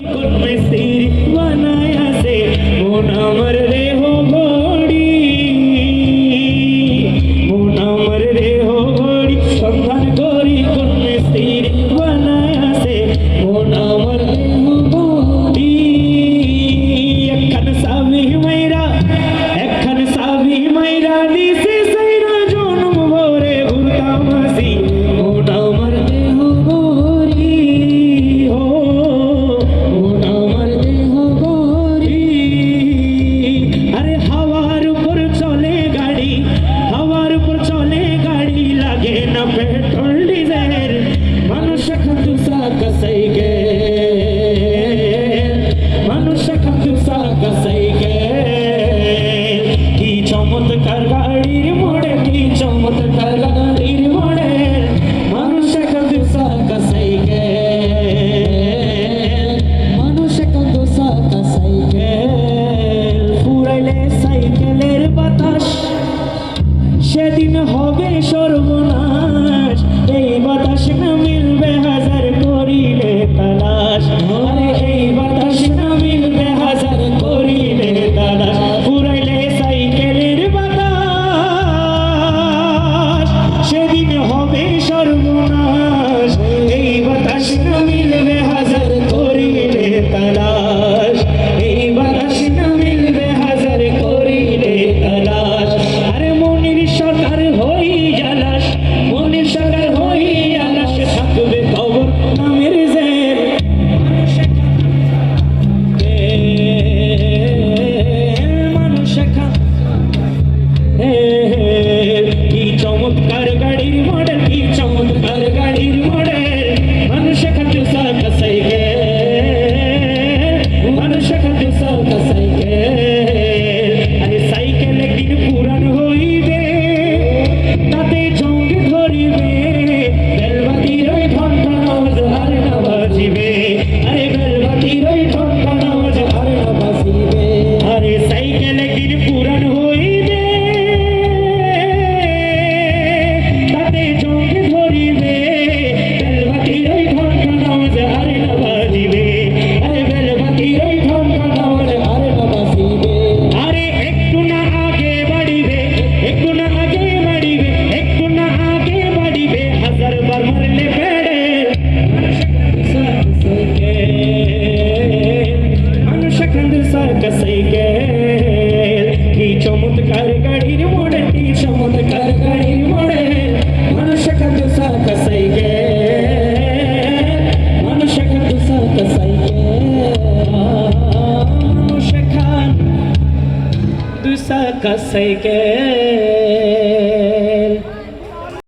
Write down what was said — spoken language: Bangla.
मस्ती बनाया से मोना मर दे কান্দসার কাছে গেল কি চমৎকার গাড়ির মোড়ে কি চমৎকার গাড়ির মোড়ে মানুষ কান্দসার কাছে গেল মানুষ কান্দসার কাছে মানুষ কান দুসার কাছে গেল